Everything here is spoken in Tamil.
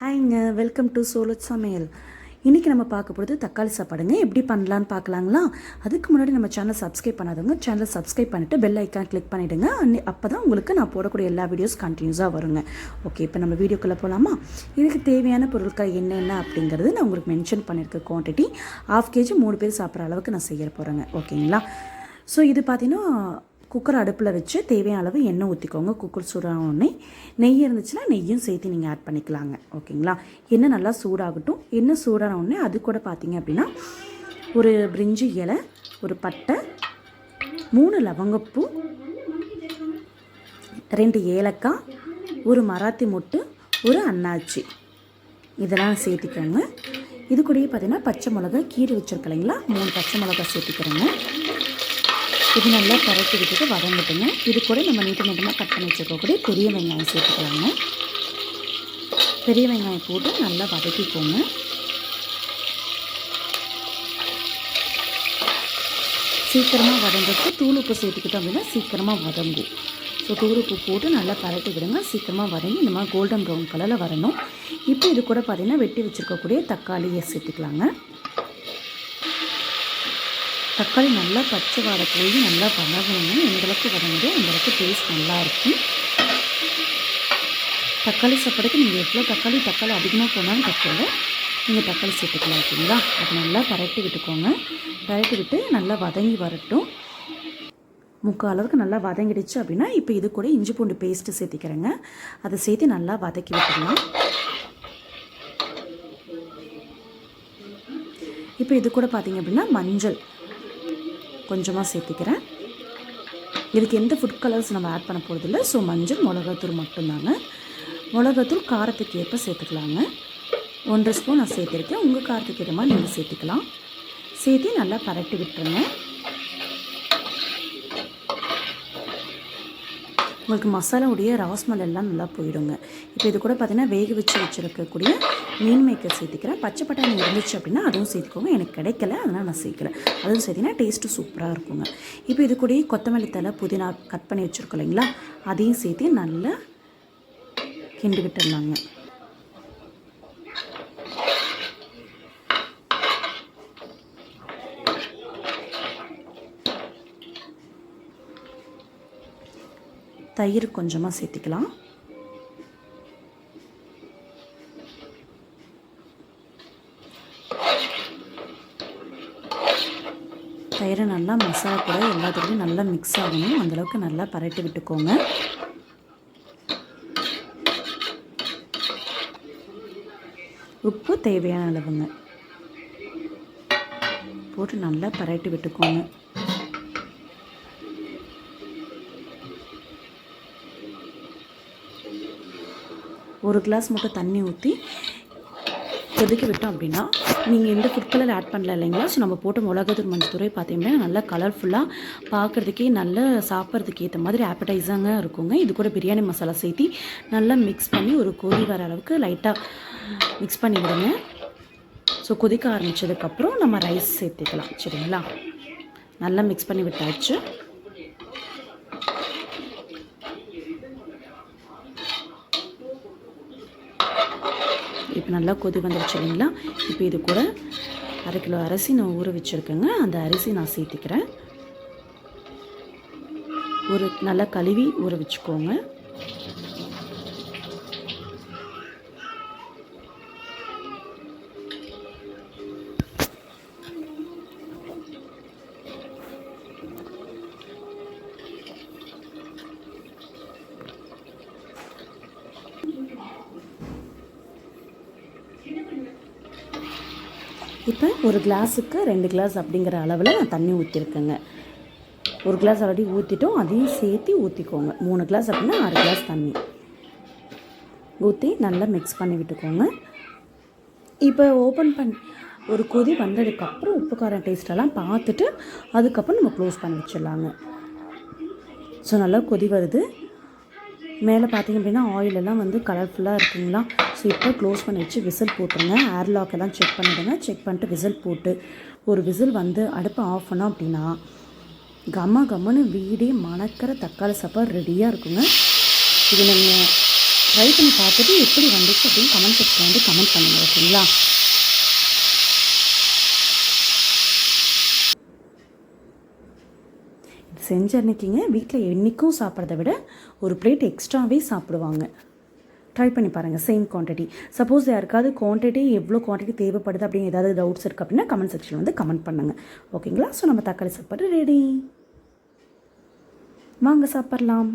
ஹாய்ங்க வெல்கம் டு சோலத் சமையல். இன்றைக்கி நம்ம பார்க்க போகிறது தக்காளி சாப்பாடுங்க. எப்படி பண்ணலான்னு பார்க்கலாங்களா? அதுக்கு முன்னாடி நம்ம சேனல் சப்ஸ்கிரைப் பண்ணாதவங்க சேனலை சப்ஸ்கிரைப் பண்ணிவிட்டு பெல் ஐக்கான் கிளிக் பண்ணிவிடுங்க அப்போ தான் உங்களுக்கு நான் போடக்கூடிய எல்லா வீடியோஸ் கண்டினியூஸாக வருங்க. ஓகே இப்போ நம்ம வீடியோக்குள்ளே போகலாமா இதுக்கு தேவையான பொருட்கள் என்னென்ன அப்படிங்கிறது நான் உங்களுக்கு மென்ஷன் பண்ணியிருக்க குவான்டிட்டி ஆஃப் கேஜி மூணு பேர் சாப்பிட்ற அளவுக்கு நான் செய்ய போகிறேங்க ஓகேங்களா ஸோ இது பார்த்தீங்கன்னா குக்கர் அடுப்பில் வச்சு தேவையான அளவு எண்ணெய் ஊற்றிக்கோங்க குக்கர் சூடான நெய் இருந்துச்சுன்னா நெய்யும் சேர்த்து நீங்கள் ஆட் பண்ணிக்கலாங்க. ஓகேங்களா? எண்ணெய் நல்லா சூடாகட்டும். எண்ணெய் சூடானவுடனே அது கூட பார்த்தீங்க அப்படின்னா ஒரு பிரிஞ்சி இலை ஒரு பட்டை மூணு லவங்கப்பூ ரெண்டு ஏலக்காய் ஒரு மராத்தி மொட்டு ஒரு அன்னாச்சி. இதெல்லாம் சேர்த்துக்கோங்க. இது கூடயே பார்த்தீங்கன்னா பச்சை மிளகா கீரை வச்சுருக்கலைங்களா மூணு பச்சை மிளகா சேர்த்திக்கிறோங்க. இது நல்லா பரட்டி விட்டுட்டு வதங்கிட்டுங்க. இது கூட நம்ம நீட்டு நீட்டமாக கட் பண்ணி வச்சுருக்கக்கூடிய பெரிய வெங்காயம் சேர்த்துக்கலாங்க. பெரிய வெங்காயம் போட்டு நல்லா வதக்கிக்கோங்க. சீக்கிரமாக வதங்கிறதுக்கு தூள் உப்பு சேர்த்துக்கிட்டோம் அப்படின்னா சீக்கிரமாக வதங்கும். ஸோ தூள் உப்பு போட்டு நல்லா பரட்டி விடுங்க. சீக்கிரமாக வதங்கி இந்த மாதிரி கோல்டன் ப்ரௌன் கலரில் வரணும். இப்போ இது கூட பார்த்திங்கன்னா வெட்டி வச்சுருக்கக்கூடிய தக்காளியை சேர்த்துக்கலாங்க. தக்காளி நல்லா பச்சை வாடை போய் நல்லா வதங்கணும். எந்தளவுக்கு வதங்குதோ அந்தளவுக்கு டேஸ்ட் நல்லாயிருக்கும். தக்காளி சாப்பாடுக்கு நீங்கள் எவ்வளோ தக்காளி தக்காளி அதிகமாக போனாலும் தக்காளி நீங்கள் தக்காளி சேர்த்துக்கலாம் ஓகேங்களா? அது நல்லா பரட்டி விட்டுக்கோங்க. பரட்டி விட்டு நல்லா வதங்கி வரட்டும். முக்கால் அளவுக்கு நல்லா வதங்கிடுச்சு அப்படின்னா இப்போ இது கூட இஞ்சி பூண்டு பேஸ்ட்டு சேர்த்திக்கிறேங்க. அதை சேர்த்து நல்லா வதக்கி விட்டுடலாம் இப்போ இது கூட பார்த்தீங்க அப்படின்னா மஞ்சள். கொஞ்சமாக சேர்த்திக்கிறேன். இதுக்கு எந்த ஃபுட் கலர்ஸ் நம்ம ஆட் பண்ண போகிறதில்ல ஸோ மஞ்சள் மிளகாத்தூள் மட்டும்தாங்க. மிளகாத்தூள் காரத்துக்கு ஏற்ப சேர்த்துக்கலாங்க. ஒன்றரை ஸ்பூன் நான் சேர்த்துருக்கேன். உங்கள் காரத்துக்கு ஏற்ற மாதிரி நீங்கள் சேர்த்துக்கலாம். சேர்த்து நல்லா பரட்டி விட்டுருங்க. உங்களுக்கு மசாலாவுடைய ராஸ்மல் எல்லாம் நல்லா போயிடுங்க. இப்போ இது கூட பார்த்திங்கன்னா வேக வச்சு வச்சுருக்கக்கூடிய மீன் மேக்கர் சேர்த்துக்கிறேன். பச்சை பட்டாணி இருந்துச்சு அப்படின்னா அதுவும் சேர்த்துக்கோங்க. எனக்கு கிடைக்கல அதனால் நான் சேர்க்கல. அதுவும் சேர்த்திங்கன்னா டேஸ்ட்டு சூப்பராக இருக்குங்க. இப்போ இது கூட கொத்தமல்லி தலை புதினா கட் பண்ணி வச்சுருக்கோம் இல்லைங்களா? அதையும் சேர்த்து நல்லா கிண்டு விட்டுடலாங்க தயிர் கொஞ்சமாக சேர்த்துக்கலாம். தயிரை நல்லா மசாலா கூட எல்லாத்துலேயும் நல்லா மிக்ஸ் ஆகணும். அந்தளவுக்கு நல்லா பரட்டி விட்டுக்கோங்க. உப்பு தேவையான அளவுங்க. போட்டு நல்லா பரட்டி விட்டுக்கோங்க. ஒரு கிளாஸ் மட்டும் தண்ணி ஊற்றி கொதிக்க விட்டோம் அப்படின்னா நீங்கள் எந்த ஃபுட் கலர் ஆட் பண்ணல இல்லைங்களா? ஸோ நம்ம போட்ட மிளகாத்தூள் மஞ்சத்தூரை பார்த்தீங்கன்னா நல்லா கலர்ஃபுல்லாக பார்க்குறதுக்கே நல்ல சாப்பிட்றதுக்கு ஏற்ற மாதிரி ஆப்படைஸாங்க இருக்குங்க. இது கூட பிரியாணி மசாலா சேர்த்தி நல்லா மிக்ஸ் பண்ணி ஒரு கொதி வர அளவுக்கு லைட்டாக மிக்ஸ் பண்ணி விடுங்க. ஸோ கொதிக்க ஆரம்பித்ததுக்கப்புறம் நம்ம ரைஸ் சேர்த்துக்கலாம். சரிங்களா? நல்லா மிக்ஸ் பண்ணி விட்டாச்சு. இப்போ நல்லா கொதி வந்துருச்சு இல்லைங்களா? இப்போ இது கூட அரை கிலோ அரிசி நான் ஊற வச்சுருக்கேங்க. அந்த அரிசி நான் சேர்த்துக்கிறேன். ஒரு நல்லா கழுவி ஊற வச்சுக்கோங்க. இப்போ ஒரு கிளாஸுக்கு ரெண்டு கிளாஸ் அப்படிங்கிற அளவில் நான் தண்ணி ஊற்றிருக்கேங்க. ஒரு கிளாஸ் ஆல்ரெடி ஊற்றிட்டோம் அதையும் சேர்த்து ஊற்றிக்கோங்க. மூணு கிளாஸ் அப்படின்னா ஆறு கிளாஸ் தண்ணி. ஊற்றி நல்லா மிக்ஸ் பண்ணி விட்டுக்கோங்க. இப்போ ஓப்பன் பண்ணி ஒரு கொதி வந்ததுக்கப்புறம் உப்பு காரம் டேஸ்ட்டெல்லாம் பார்த்துட்டு அதுக்கப்புறம் நம்ம க்ளோஸ் பண்ணி வச்சிடலாங்க. ஸோ நல்லா கொதி வருது. மேலே பார்த்தீங்க அப்படின்னா ஆயிலெல்லாம் வந்து கலர்ஃபுல்லாக இருக்குங்களா? ஸோ இப்போ க்ளோஸ் பண்ணி வச்சு விசில் போட்டுருங்க. ஏர்லாக் எல்லாம் செக் பண்ணிவிடுங்க செக் பண்ணிட்டு விசில் போட்டு ஒரு விசில் வந்து அடுப்பை ஆஃப் பண்ணோம் அப்படின்னா கம கம்மன்னு வீடே மணக்கிற தக்காளி சாப்பாடு ரெடியாக இருக்குங்க. இது நீங்கள் ட்ரை பண்ணி பார்த்துட்டு எப்படி வந்துச்சு அப்படின்னு கமெண்ட் செக்ஷன் வந்து கமெண்ட் பண்ணுங்கள் ஓகேங்களா? இது அன்னைக்கிங்க அன்னைக்குங்க வீட்டில் என்றைக்கும் சாப்பிட்றத விட ஒரு பிளேட் எக்ஸ்ட்ராவே சாப்பிடுவாங்க. ட்ரை பண்ணி பாருங்கள் சேம் குவான்டிட்டி சப்போஸ் யாருக்காவது குவான்டிட்டி எவ்வளோ குவான்டிட்டி தேவைப்படுது அப்படின்னு ஏதாவது டவுட்ஸ் இருக்குது அப்படின்னா கமெண்ட் செக்ஷன் வந்து கமெண்ட் பண்ணுங்கள் ஓகேங்களா ஸோ நம்ம தக்காளி சாப்பாடு ரெடி வாங்க சாப்பிட்லாம்.